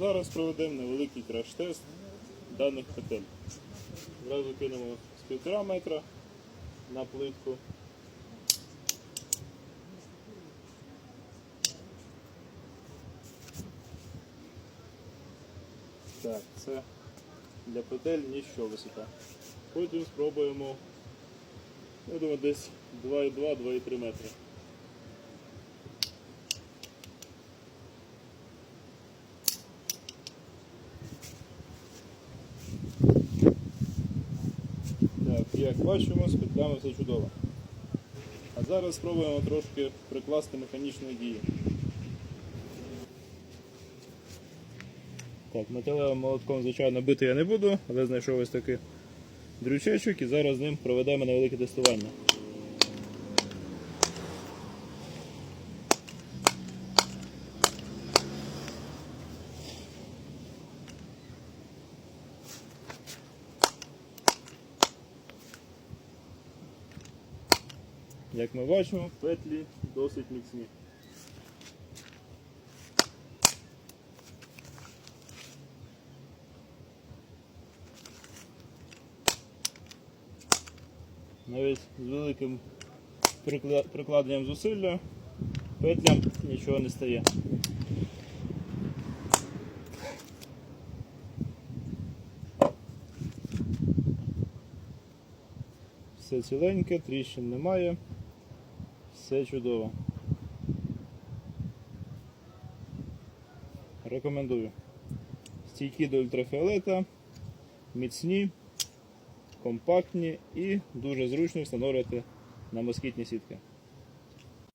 Зараз проведемо невеликий краш-тест даних петель. Зразу кинемо з півтора метра на плитку. Так, це для петель ніщо висота. Потім спробуємо, я думаю, десь 2,2-2,3 метри. Як бачимо, з петлями все чудово. А зараз спробуємо трошки прикласти механічної дії. Так, металевим молотком, звичайно, бити я не буду, але знайшов ось такий дрючечок і зараз з ним проведемо невелике тестування. Як ми бачимо, петлі досить міцні. Навіть з великим прикладенням зусилля петлям нічого не стає. Все ціленьке, тріщин немає, все чудово. Рекомендую. Стійкі до ультрафіолета, міцні, компактні і дуже зручно встановлювати на москітні сітки.